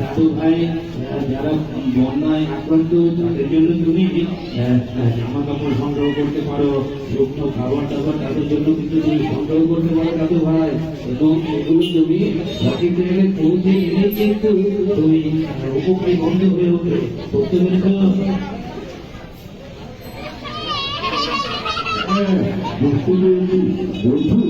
দাদু ভাই যারা বন্যায় আক্রান্ত তাদের জন্য তুমি জামা কাপড় সংগ্রহ করতে পারো শুকনো খাবার টাবার তাদের জন্য কিন্তু তুমি সংগ্রহ করতে পারো দাদু ভাই এবং এগুলো তুমি সঠিক জায়গায় পৌঁছে এনে কিন্তু তুমি উপকারী বন্ধ হয়ে উঠবে করতে পেরেছ বন্ধু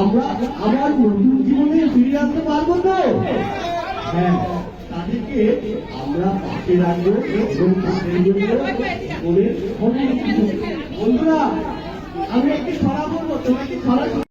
আমরা, আমার নতুন জীবনে ফিরিয়ে আনতে পারব তো? হ্যাঁ তাদেরকে আমরা পাশে রাখব এবং তাদের জন্য বন্ধুরা, আমি একটি ছড়া বলব, তোমাকে ছড়া